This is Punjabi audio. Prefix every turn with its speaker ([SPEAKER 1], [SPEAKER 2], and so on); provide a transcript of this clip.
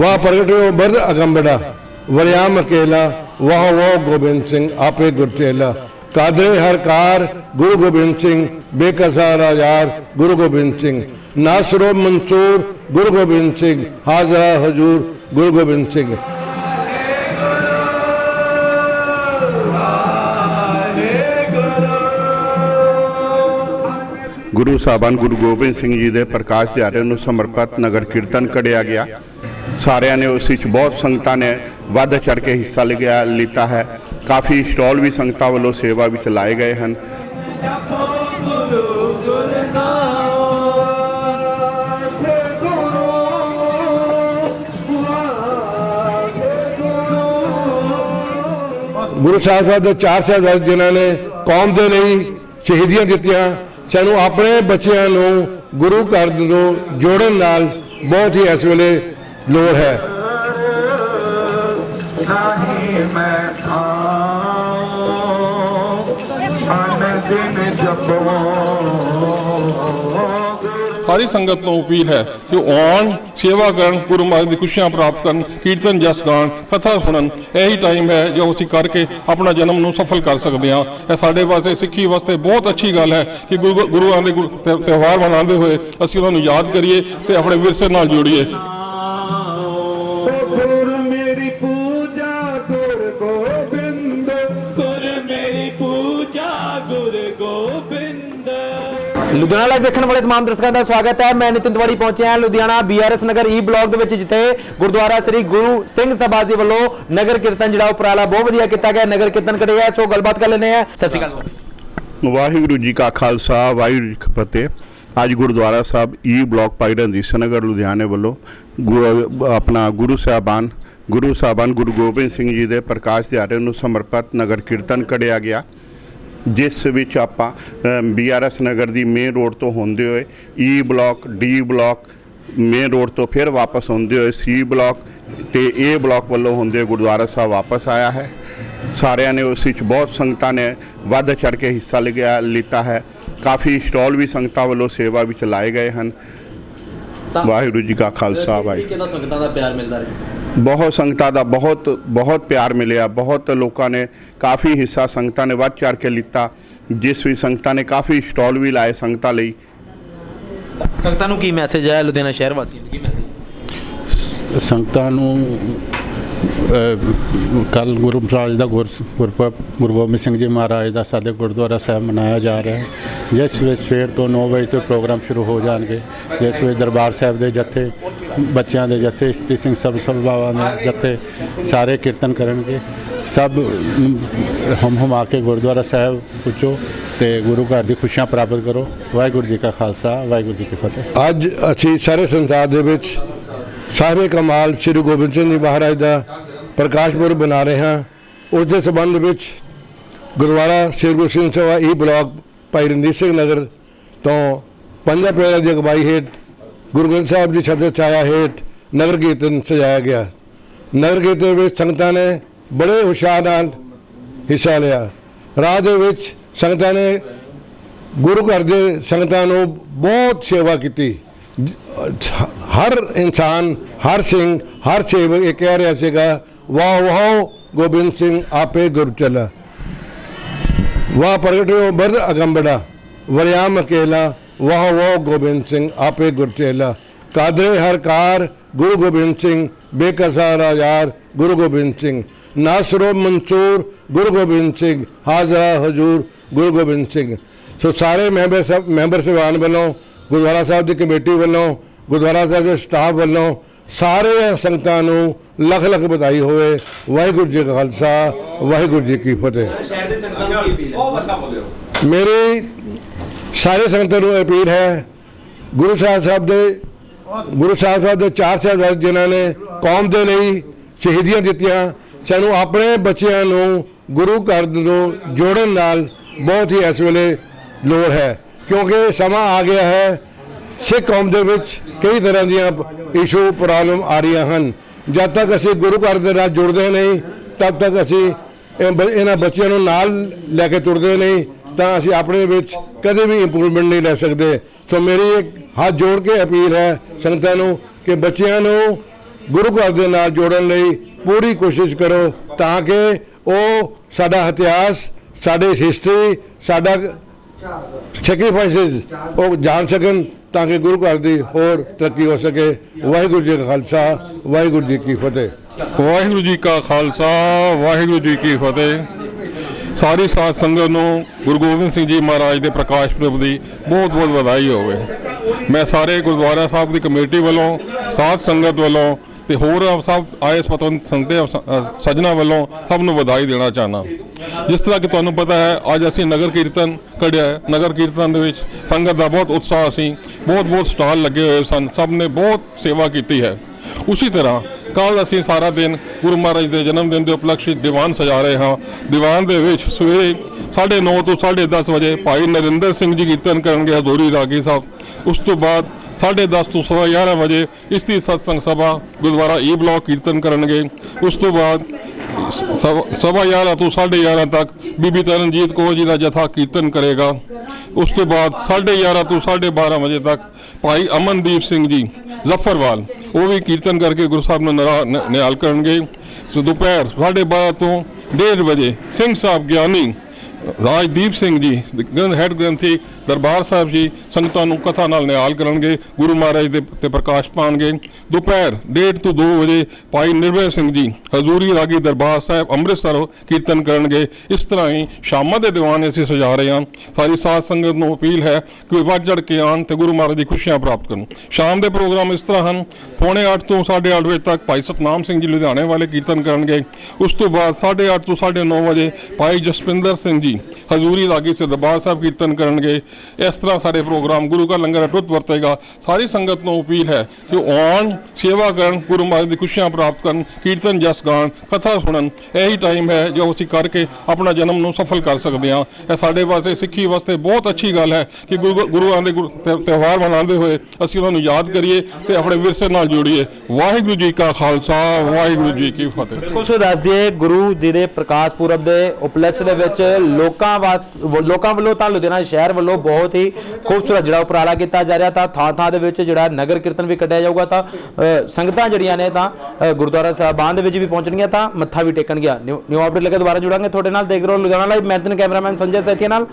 [SPEAKER 1] ਵਾਹ ਪ੍ਰਗਟਿਓ ਬਰਦ ਅਗੰਬੜਾ ਵਰਿਆਮ ਅਕੇਲਾ, ਵਾਹ ਵਾਹ ਗੋਬਿੰਦ ਸਿੰਘ ਆਪੇ ਗੁਰਚੇਲਾ ਕਾਦਰੇ ਹਰ ਕਾਰ ਗੁਰੂ ਗੋਬਿੰਦ ਸਿੰਘ, ਬੇਕਸਾ ਰਾਜਾਰ ਗੁਰੂ ਗੋਬਿੰਦ ਸਿੰਘ। ਨਾਸਰੋ ਮਨਸੂਰ ਗੁਰੂ ਗੋਬਿੰਦ ਸਿੰਘ, ਹਾਜ਼ਰਾ ਹਜੂਰ ਗੁਰੂ ਗੋਬਿੰਦ ਸਿੰਘ।
[SPEAKER 2] ਗੁਰੂ ਸਾਹਿਬਾਨ ਗੁਰੂ ਗੋਬਿੰਦ ਸਿੰਘ ਜੀ ਦੇ ਪ੍ਰਕਾਸ਼ ਦਿਹਾੜੇ ਨੂੰ ਸਮਰਪਿਤ ਨਗਰ ਕੀਰਤਨ ਕੜਿਆ ਗਿਆ। ਸਾਰਿਆਂ ਨੇ ਉਸ ਵਿੱਚ ਬਹੁਤ ਸੰਗਤਾਂ ਨੇ ਵੱਧ ਚੜ ਕੇ ਹਿੱਸਾ ਲਿਆ, ਲਿੱਤਾ ਹੈ। ਕਾਫੀ ਸਟਾਲ ਵੀ ਸੰਗਤਾਂ ਵੱਲੋਂ ਸੇਵਾ ਵਿੱਚ ਲਾਏ ਗਏ ਹਨ।
[SPEAKER 1] ਗੁਰੂ ਸਾਹਿਬ ਸਾਹਿਬ ਦੇ ਚਾਰ ਸਾਹਿਬਜ਼ਾਦੇ ਜਿਨ੍ਹਾਂ ਨੇ ਕੌਮ ਦੇ ਲਈ ਸ਼ਹੀਦੀਆਂ ਦਿੱਤੀਆਂ, ਸਾਨੂੰ ਆਪਣੇ ਬੱਚਿਆਂ ਨੂੰ ਗੁਰੂ ਘਰ ਨੂੰ ਜੋੜਨ ਨਾਲ ਬਹੁਤ ਹੀ ਇਸ ਵੇਲੇ ਲੋੜ ਹੈ।
[SPEAKER 3] ਮੈਂ ਦਿਨ ਜਪੋ।
[SPEAKER 4] ਸਾਰੀ ਸੰਗਤ ਨੂੰ ਅਪੀਲ ਹੈ ਕਿ ਉਹ ਆਉਣ ਸੇਵਾ ਕਰਨ ਗੁਰੂ ਮਹਾਰਾਜ ਦੀ ਖੁਸ਼ੀਆਂ ਪ੍ਰਾਪਤ ਕਰਨ ਕੀਰਤਨ ਜਸ ਗਾਣ ਕਥਾ ਸੁਣਨ। ਇਹੀ ਟਾਈਮ ਹੈ ਜੋ ਅਸੀਂ ਕਰਕੇ ਆਪਣਾ ਜਨਮ ਨੂੰ ਸਫਲ ਕਰ ਸਕਦੇ ਹਾਂ। ਇਹ ਸਾਡੇ ਵਾਸਤੇ ਸਿੱਖੀ ਵਾਸਤੇ ਬਹੁਤ ਅੱਛੀ ਗੱਲ ਹੈ ਕਿ ਗੁਰੂ ਗੁਰੂਆਂ ਦੇ ਤਿਉਹਾਰ ਮਨਾਉਂਦੇ ਹੋਏ ਅਸੀਂ ਉਹਨਾਂ ਨੂੰ ਯਾਦ ਕਰੀਏ ਤੇ ਆਪਣੇ ਵਿਰਸੇ ਨਾਲ ਜੋੜੀਏ।
[SPEAKER 5] ਲੁਧਿਆਣਾ ਲਾਈਵ ਦੇਖਣ ਵਾਲੇ ਤਮਾਮ ਦਰਸ਼ਕਾਂ ਦਾ ਸਵਾਗਤ ਹੈ। ਮੈਂ ਨਿਤਿਨ ਤਿਵਾੜੀ ਪਹੁੰਚਿਆ ਹਾਂ Ludhiana BRS Nagar e E block ਦੇ ਵਿੱਚ, ਜਿੱਥੇ ਗੁਰਦੁਆਰਾ ਸ੍ਰੀ ਗੁਰੂ ਸਿੰਘ ਸਭਾ ਜੀ ਵੱਲੋਂ ਨਗਰ ਕੀਰਤਨ ਜਿਹੜਾ ਉਪਰਾਲਾ ਬਹੁਤ ਵਧੀਆ ਕੀਤਾ ਗਿਆ। ਨਗਰ ਕੀਰਤਨ ਕਰਿਆ ਸੋ ਗੱਲਬਾਤ ਕਰ ਲੈਂਦੇ ਆ ਸਤਿ ਸ਼੍ਰੀ ਅਕਾਲ
[SPEAKER 2] ਵਾਹਿਗੁਰੂ ਜੀ ਕਾ ਖਾਲਸਾ, ਵਾਹਿਗੁਰੂ ਜੀ ਕੀ ਫਤਿਹ। ਅੱਜ ਗੁਰਦੁਆਰਾ ਸਾਹਿਬ ਈ ਬਲਾਕ ਪਾਈ ਰਣਜੀਤ ਨਗਰ ਲੁਧਿਆਣੇ ਵੱਲੋਂ ਆਪਣਾ ਗੁਰੂ ਸਾਹਿਬਾਨ ਗੁਰੂ ਸਾਹਿਬਾਨ ਗੁਰੂ ਗੋਬਿੰਦ ਸਿੰਘ ਜੀ ਦੇ ਪ੍ਰਕਾਸ਼ ਦਿਹਾੜੇ ਨੂੰ ਸਮਰਪਿਤ ਨਗਰ ਕੀਰਤਨ ਕੜਿਆ ਗਿਆ। ਜਿਸ ਵਿੱਚ ਆਪਾਂ ਬੀਆਰਐਸ ਨਗਰ ਦੀ ਮੇਨ ਰੋਡ ਤੋਂ ਹੁੰਦੇ ਹੋਏ E block D block main road ਤੋਂ ਫਿਰ ਵਾਪਸ ਹੁੰਦੇ ਹੋਏ ਸੀ ਬਲਾਕ ਤੇ ਏ ਬਲਾਕ ਵੱਲੋਂ ਹੁੰਦੇ ਗੁਰਦੁਆਰਾ ਸਾਹਿਬ ਵਾਪਸ ਆਇਆ ਹੈ। ਸਾਰਿਆਂ ਨੇ ਉਸ ਵਿੱਚ ਬਹੁਤ ਸੰਗਤਾਂ ਨੇ ਵੱਧ ਚੜ ਕੇ ਹਿੱਸਾ ਲਿਆ ਲਿੱਤਾ ਹੈ। ਕਾਫੀ ਸਟਾਲ ਵੀ ਸੰਗਤਾਂ ਵੱਲੋਂ ਸੇਵਾ ਵਿੱਚ ਲਾਏ ਗਏ ਹਨ। ਵਾਹਿਗੁਰੂ ਜੀ ਕਾ ਖਾਲਸਾ ਵਾਹਿਗੁਰੂ
[SPEAKER 6] ਤਰੀਕੇ ਨਾਲ ਸੰਗਤਾਂ ਦਾ ਪਿਆਰ ਮਿਲਦਾ ਰਿਹਾ?
[SPEAKER 2] ਬਹੁਤ ਸੰਗਤਾਂ ਦਾ ਬਹੁਤ ਬਹੁਤ ਪਿਆਰ ਮਿਲਿਆ। ਬਹੁਤ ਲੋਕਾਂ ਨੇ ਕਾਫੀ ਹਿੱਸਾ ਸੰਗਤਾਂ ਨੇ ਵੱਧ ਚੜ ਕੇ ਲਿੱਤਾ। ਜਿਸ ਵੀ ਸੰਗਤਾਂ ਨੇ ਕਾਫੀ ਸਟਾਲ ਵੀ ਲਾਏ ਸੰਗਤਾਂ ਲਈ।
[SPEAKER 5] ਸੰਗਤਾਂ ਨੂੰ ਕੀ ਮੈਸੇਜ ਹੈ ਲੁਧਿਆਣਾ ਸ਼ਹਿਰ ਵਾਸੀਆਂ ਨੂੰ? ਕੀ ਮੈਸੇਜ
[SPEAKER 7] ਸੰਗਤਾਂ ਨੂੰ ਕੱਲ ਗੁਰੂ ਮਹਾਰਾਜ ਦਾ ਗੁਰ ਗੁਰਪੁਰਬ ਗੁਰੂ ਗੋਬਿੰਦ ਸਿੰਘ ਜੀ ਮਹਾਰਾਜ ਦਾ ਸਾਡੇ ਗੁਰਦੁਆਰਾ ਸਾਹਿਬ ਮਨਾਇਆ ਜਾ ਰਿਹਾ ਹੈ। ਜਿਸ ਵਿੱਚ ਸਵੇਰ ਤੋਂ 9 ਵਜੇ ਤੋਂ ਪ੍ਰੋਗਰਾਮ ਸ਼ੁਰੂ ਹੋ ਜਾਣਗੇ ਜਿਸ ਵਿੱਚ ਦਰਬਾਰ ਸਾਹਿਬ ਦੇ ਜੱਥੇ ਬੱਚਿਆਂ ਦੇ ਜੱਥੇ ਇਸਤਰੀ ਸਿੰਘ ਸਭ ਸਭਾਵਾਂ ਦੇ ਜੱਥੇ ਸਾਰੇ ਕੀਰਤਨ ਕਰਨਗੇ। ਸਭ ਹਮ ਹਮ ਆ ਕੇ ਗੁਰਦੁਆਰਾ ਸਾਹਿਬ ਪੁੱਛੋ ਤੇ ਗੁਰੂ ਘਰ ਦੀ ਖੁਸ਼ੀਆਂ ਪ੍ਰਾਪਤ ਕਰੋ। ਵਾਹਿਗੁਰੂ ਜੀ ਕਾ ਖਾਲਸਾ, ਵਾਹਿਗੁਰੂ ਜੀ ਕੀ ਫਤਿਹ।
[SPEAKER 1] ਅੱਜ ਅਸੀਂ ਸਾਰੇ ਸੰਸਾਰ ਦੇ ਵਿੱਚ ਸਾਹਿਬੇ ਕਮਾਲ ਸ੍ਰੀ ਗੋਬਿੰਦ ਸਿੰਘ ਜੀ ਮਹਾਰਾਜ ਦਾ ਪ੍ਰਕਾਸ਼ ਪੁਰਬ ਬਣਾ ਰਹੇ ਹਾਂ। ਉਸ ਦੇ ਸੰਬੰਧ ਵਿੱਚ ਗੁਰਦੁਆਰਾ ਸ੍ਰੀ ਗੁਰੂ ਸਿੰਘ ਸਭਾ ਈ ਬਲਾਕ ਭਾਈ ਰਣਜੀਤ ਸਿੰਘ ਨਗਰ ਤੋਂ ਪੰਜਾਂ ਪਿਆਰਿਆਂ ਦੀ ਅਗਵਾਈ ਹੇਠ ਗੁਰੂ ਗ੍ਰੰਥ ਸਾਹਿਬ ਦੀ ਛਤਰ ਛਾਇਆ ਹੇਠ, ਨਗਰ ਕੀਰਤਨ ਸਜਾਇਆ ਗਿਆ। ਨਗਰ ਕੀਰਤਨ ਵਿੱਚ ਸੰਗਤਾਂ ਨੇ ਬੜੇ ਉਤਸ਼ਾਹ ਨਾਲ ਹਿੱਸਾ ਲਿਆ। ਰਾਹ ਦੇ ਵਿੱਚ ਸੰਗਤਾਂ ਨੇ ਗੁਰੂ ਘਰ ਦੇ ਸੰਗਤਾਂ ਨੂੰ ਬਹੁਤ ਸੇਵਾ ਕੀਤੀ। ਹਰ ਇਨਸਾਨ, ਹਰ ਸਿੰਘ, ਹਰ ਸੇਵਕ ਇਹ ਕਹਿ ਰਿਹਾ ਸੀਗਾ, ਵਾਹ ਵਾਹ, ਗੋਬਿੰਦ ਸਿੰਘ, ਆਪੇ ਗੁਰ ਚਲਾ। ਵਾਹ ਪ੍ਰਗਟਿਓ ਬਰਦ ਅਗੰਬੜਾ, ਵਰਿਆਮ ਅਕੇਲਾ ਵਾਹ ਵਾਹ ਗੋਬਿੰਦ ਸਿੰਘ ਆਪੇ ਗੁਰ ਚੇਲਾ। ਕਾਦਰੇ ਹਰ ਕਾਰ ਗੁਰੂ ਗੋਬਿੰਦ ਸਿੰਘ ਬੇਕਸਾ ਰਾਜਾਰ ਗੁਰੂ ਗੋਬਿੰਦ ਸਿੰਘ। ਨਾਸਰੋ ਮਨਸੂਰ ਗੁਰੂ ਗੋਬਿੰਦ ਸਿੰਘ ਹਾਜ਼ਰਾ ਹਜੂਰ ਗੁਰੂ ਗੋਬਿੰਦ ਸਿੰਘ। ਸੋ ਸਾਰੇ ਮੈਂਬਰ ਸਭ ਮੈਂਬਰ ਸਭਾਨ ਵੱਲੋਂ ਗੁਰਦੁਆਰਾ ਸਾਹਿਬ ਦੀ ਕਮੇਟੀ ਵੱਲੋਂ ਗੁਰਦੁਆਰਾ ਸਾਹਿਬ ਦੇ ਸਟਾਫ ਵੱਲੋਂ ਸਾਰੇ ਸੰਗਤਾਂ ਨੂੰ ਲੱਖ ਲੱਖ ਵਧਾਈ ਹੋਵੇ। ਵਾਹਿਗੁਰੂ ਜੀ ਕਾ ਖਾਲਸਾ ਵਾਹਿਗੁਰੂ ਜੀ ਕੀ ਫਤਿਹ।
[SPEAKER 6] ਸ਼ਹਿਰ ਦੇ ਸੰਗਤਾਂ ਨੂੰ ਕੀ ਅਪੀਲ ਹੈ?
[SPEAKER 1] ਮੇਰੀ ਸਾਰੇ ਸੰਗਤਾਂ ਨੂੰ ਅਪੀਲ ਹੈ, ਗੁਰੂ ਸਾਹਿਬ ਸਾਹਿਬ ਦੇ, ਗੁਰੂ ਸਾਹਿਬ ਸਾਹਿਬ ਦੇ ਚਾਰ ਸਾਹਿਬਜ਼ਾਦੇ ਜਿਨ੍ਹਾਂ ਨੇ ਕੌਮ ਦੇ ਲਈ ਸ਼ਹੀਦੀਆਂ ਦਿੱਤੀਆਂ, ਸਾਨੂੰ ਆਪਣੇ ਬੱਚਿਆਂ ਨੂੰ ਗੁਰੂ ਘਰ ਨੂੰ ਜੋੜਨ ਨਾਲ ਬਹੁਤ ਹੀ ਇਸ ਵੇਲੇ ਲੋੜ ਹੈ, ਕਿਉਂਕਿ ਸਮਾਂ ਆ ਗਿਆ ਹੈ, ਸਿੱਖ ਕੌਮ ਦੇ ਵਿੱਚ ਕਈ ਤਰ੍ਹਾਂ ਦੀਆਂ ਇਸ਼ੂ ਪ੍ਰੋਬਲਮ ਆ ਰਹੀਆਂ ਹਨ। ਜਦ ਤੱਕ ਅਸੀਂ ਗੁਰੂ ਘਰ ਦੇ ਨਾਲ ਜੁੜਦੇ ਨਹੀਂ, ਤਦ ਤੱਕ ਅਸੀਂ ਇਹਨਾਂ ਬੱਚਿਆਂ ਨੂੰ ਨਾਲ ਲੈ ਕੇ ਤੁਰਦੇ ਨਹੀਂ ਤਾਂ ਅਸੀਂ ਆਪਣੇ ਵਿੱਚ ਕਦੇ ਵੀ ਇੰਪਰੂਵਮੈਂਟ ਨਹੀਂ ਲੈ ਸਕਦੇ। ਸੋ ਮੇਰੀ ਇੱਕ ਹੱਥ ਜੋੜ ਕੇ ਅਪੀਲ ਹੈ ਸੰਗਤਾਂ ਨੂੰ ਕਿ ਬੱਚਿਆਂ ਨੂੰ ਗੁਰੂ ਘਰ ਦੇ ਨਾਲ ਜੋੜਨ ਲਈ ਪੂਰੀ ਕੋਸ਼ਿਸ਼ ਕਰੋ ਤਾਂ ਕਿ ਉਹ ਸਾਡਾ ਇਤਿਹਾਸ, ਸਾਡੇ ਹਿਸਟਰੀ ਸਾਡਾ ਸੈਕਰੀਫਾਈਸਿਸ ਉਹ ਜਾਣ ਸਕਣ ਤਾਂ ਕਿ ਗੁਰੂ ਘਰ ਦੀ ਹੋਰ ਤਰੱਕੀ ਹੋ ਸਕੇ। ਵਾਹਿਗੁਰੂ ਜੀ ਕਾ ਖਾਲਸਾ, ਵਾਹਿਗੁਰੂ ਜੀ ਕੀ ਫਤਿਹ।
[SPEAKER 4] ਵਾਹਿਗੁਰੂ ਜੀ ਕਾ ਖਾਲਸਾ, ਵਾਹਿਗੁਰੂ ਜੀ ਕੀ ਫਤਿਹ। ਸਾਰੀ ਸਾਧ ਸੰਗਤ ਨੂੰ ਗੁਰੂ ਗੋਬਿੰਦ ਸਿੰਘ ਜੀ ਮਹਾਰਾਜ ਦੇ ਪ੍ਰਕਾਸ਼ ਪੁਰਬ ਦੀ ਬਹੁਤ ਬਹੁਤ ਵਧਾਈ ਹੋਵੇ। ਮੈਂ ਸਾਰੇ ਗੁਰਦੁਆਰਾ ਸਾਹਿਬ ਦੀ ਕਮੇਟੀ ਵੱਲੋਂ, ਸਾਧ ਸੰਗਤ ਵੱਲੋਂ ਤੇ ਹੋਰ ਸਭ ਆਏ ਸਤਵੰਤ ਸੰਗਤ ਸਜਣਾ ਵੱਲੋਂ ਸਭ ਨੂੰ ਵਧਾਈ ਦੇਣਾ ਚਾਹਨਾ ਜਿਸ ਤਰ੍ਹਾਂ ਕਿ ਤੁਹਾਨੂੰ ਪਤਾ ਹੈ, ਅੱਜ ਅਸੀਂ ਨਗਰ ਕੀਰਤਨ ਕੱਢਿਆ ਹੈ। ਨਗਰ ਕੀਰਤਨ ਦੇ ਵਿੱਚ ਸੰਗਤ ਦਾ ਬਹੁਤ ਉਤਸ਼ਾਹ ਸੀ, ਬਹੁਤ ਬਹੁਤ ਸਟਾਲ ਲੱਗੇ ਹੋਏ ਸਨ। ਸਭ ਨੇ ਬਹੁਤ ਸੇਵਾ ਕੀਤੀ ਹੈ। ਉਸੇ ਤਰ੍ਹਾਂ ਕੱਲ ਅਸੀਂ ਸਾਰਾ ਦਿਨ ਗੁਰੂ ਮਹਾਰਾਜ ਦੇ ਜਨਮ ਦਿਨ ਦੇ ਉਪਲਕਸ਼ ਦੀਵਾਨ ਸਜਾ ਰਹੇ ਹਾਂ। ਦੀਵਾਨ ਦੇ ਵਿੱਚ ਸਵੇਰੇ 9:30 ਤੋਂ 10:30 ਵਜੇ ਭਾਈ ਨਰਿੰਦਰ ਸਿੰਘ ਜੀ ਕੀਰਤਨ ਕਰਨਗੇ ਹਜ਼ੂਰੀ ਰਾਗੀ ਸਾਹਿਬ। ਉਸ ਤੋਂ ਬਾਅਦ 10:30 ਤੋਂ ਸਵਾ 11 ਵਜੇ ਇਸ ਦੀ ਸਤਸੰਗ ਸਭਾ ਗੁਰਦੁਆਰਾ ਈ ਬਲਾਕ ਕੀਰਤਨ ਕਰਨਗੇ। ਉਸ ਤੋਂ ਬਾਅਦ ਸਵਾ ਸਵਾ 11 ਤੋਂ 11:30 ਤੱਕ ਬੀਬੀ ਤਰਨਜੀਤ ਕੌਰ ਜੀ ਦਾ ਜਥਾ ਕੀਰਤਨ ਕਰੇਗਾ। ਉਸ ਤੋਂ ਬਾਅਦ 11:30 ਤੋਂ 12:30 ਵਜੇ ਤੱਕ ਭਾਈ ਅਮਨਦੀਪ ਸਿੰਘ ਜੀ, ਜ਼ਫਰਵਾਲ, ਉਹ ਵੀ ਕੀਰਤਨ ਕਰਕੇ ਗੁਰੂ ਸਾਹਿਬ ਨੂੰ ਨਰਾ- ਨਿਹਾਲ ਕਰਨਗੇ। ਸੋ ਦੁਪਹਿਰ 12:30 ਤੋਂ 1:30 ਵਜੇ ਸਿੰਘ ਸਾਹਿਬ ਗਿਆਨੀ ਰਾਜਦੀਪ ਸਿੰਘ ਜੀ ਹੈਡ ਗ੍ਰੰਥੀ ਦਰਬਾਰ ਸਾਹਿਬ ਜੀ ਸੰਗਤਾਂ ਨੂੰ ਕਥਾ ਨਾਲ ਨਿਹਾਲ ਕਰਨਗੇ, ਗੁਰੂ ਮਹਾਰਾਜ ਦੇ ਤੇ ਪ੍ਰਕਾਸ਼ ਪਾਣਗੇ। ਦੁਪਹਿਰ 1:30 ਤੋਂ 2 ਵਜੇ ਭਾਈ ਨਿਰਭੈ ਸਿੰਘ ਜੀ ਹਜ਼ੂਰੀ ਰਾਗੀ ਦਰਬਾਰ ਸਾਹਿਬ ਅੰਮ੍ਰਿਤਸਰ ਕੀਰਤਨ ਕਰਨਗੇ। ਇਸ ਤਰ੍ਹਾਂ ਹੀ ਸ਼ਾਮਾਂ ਦੇ ਦੀਵਾਨ ਅਸੀਂ ਸਜਾ ਰਹੇ ਹਾਂ। ਸਾਰੀ ਸਾਧ ਸੰਗਤ ਨੂੰ ਅਪੀਲ ਹੈ ਕਿ ਉਹ ਵੱਧ ਚੜ੍ਹ ਕੇ ਆਉਣ ਤੇ ਗੁਰੂ ਮਹਾਰਾਜ ਦੀ ਖੁਸ਼ੀਆਂ ਪ੍ਰਾਪਤ ਕਰਨ। ਸ਼ਾਮ ਦੇ ਪ੍ਰੋਗਰਾਮ ਇਸ ਤਰ੍ਹਾਂ ਹਨ, ਪੌਣੇ 8 ਤੋਂ 8:30 ਵਜੇ ਤੱਕ ਭਾਈ ਸਤਨਾਮ ਸਿੰਘ ਜੀ ਲੁਧਿਆਣੇ ਵਾਲੇ ਕੀਰਤਨ ਕਰਨਗੇ। ਉਸ ਤੋਂ ਬਾਅਦ 8:30 ਤੋਂ 9:30 ਵਜੇ ਭਾਈ ਜਸਪਿੰਦਰ ਸਿੰਘ ਜੀ ਹਜ਼ੂਰੀ ਰਾਗੀ ਸੇ ਦਰਬਾਰ ਸਾਹਿਬ ਕੀਰਤਨ ਕਰਨਗੇ। ਇਸ ਤਰ੍ਹਾਂ ਸਾਡੇ ਪ੍ਰੋਗਰਾਮ ਗੁਰੂ ਕਾ ਲੰਗਰ ਅਟੁੱਟ ਵਰਤੇਗਾ। ਸਾਰੀ ਸੰਗਤ ਨੂੰ ਅਪੀਲ ਹੈ ਕਿ ਉਹ ਆਉਣ, ਸੇਵਾ ਕਰਨ ਗੁਰੂ ਮਹਾਰਾਜ ਦੀ ਖੁਸ਼ੀਆਂ ਪ੍ਰਾਪਤ ਕਰਨ, ਕੀਰਤਨ ਜਸ ਗਾਣ, ਕਥਾ ਸੁਣਨ। ਇਹੀ ਟਾਈਮ ਹੈ ਜੋ ਅਸੀਂ ਕਰਕੇ ਆਪਣਾ ਜਨਮ ਨੂੰ ਸਫਲ ਕਰ ਸਕਦੇ ਹਾਂ। ਇਹ ਸਾਡੇ ਵਾਸਤੇ, ਸਿੱਖੀ ਵਾਸਤੇ ਬਹੁਤ ਅੱਛੀ ਗੱਲ ਹੈ ਕਿ ਗੁਰੂ ਗੁਰੂਆਂ ਦੇ ਗੁਰੂ ਤਿਉਹਾਰ ਮਨਾਉਂਦੇ ਹੋਏ ਅਸੀਂ ਉਹਨਾਂ ਨੂੰ ਯਾਦ ਕਰੀਏ ਤੇ ਆਪਣੇ ਵਿਰਸੇ ਨਾਲ ਜੋੜੀਏ। ਵਾਹਿਗੁਰੂ ਜੀ ਕਾ ਖਾਲਸਾ, ਵਾਹਿਗੁਰੂ ਜੀ ਕੀ ਫਤਿਹ।
[SPEAKER 5] ਬਿਲਕੁਲ ਸੋ ਦੱਸ ਦਈਏ, ਗੁਰੂ ਜੀ ਦੇ ਪ੍ਰਕਾਸ਼ ਪੁਰਬ ਦੇ ਉਪਲਕਸ਼ ਦੇ ਵਿੱਚ ਲੋਕਾਂ ਵਾਸ, ਲੋਕਾਂ ਵੱਲੋਂ ਤਾਂ ਲੁਧਿਆਣਾ ਸ਼ਹਿਰ ਵੱਲੋਂ ਬਹੁਤ ਹੀ ਖੂਬਸੂਰਤ ਜਿਹੜਾ ਉਪਰਾਲਾ ਕੀਤਾ ਜਾ ਰਿਹਾ ਤਾਂ ਥਾਂ ਥਾਂ ਦੇ ਵਿੱਚ ਜਿਹੜਾ ਨਗਰ ਕੀਰਤਨ ਵੀ ਕੱਢਿਆ ਜਾਊਗਾ ਤਾਂ ਸੰਗਤਾਂ ਜਿਹੜੀਆਂ ਨੇ ਤਾਂ ਅ, ਗੁਰਦੁਆਰਾ ਸਾਹਿਬਾਨ ਦੇ ਵਿੱਚ ਵੀ ਪਹੁੰਚਣਗੀਆਂ ਤਾਂ ਮੱਥਾ ਵੀ ਟੇਕਣਗੀਆਂ। ਨਿਊ ਨਿਊ ਅਪਡੇਟ ਲੈ ਕੇ ਦੁਬਾਰਾ ਜੁੜਾਂਗੇ। ਤੁਹਾਡੇ ਨਾਲ ਦੇਖ ਰਹੇ ਹੋ ਲੁਧਿਆਣਾ ਲਾਈਵ ਮੈਂ ਤੇ ਕੈਮਰਾਮੈਨ ਸੰਜੇ ਸੈਥੀਆ ਨਾਲ।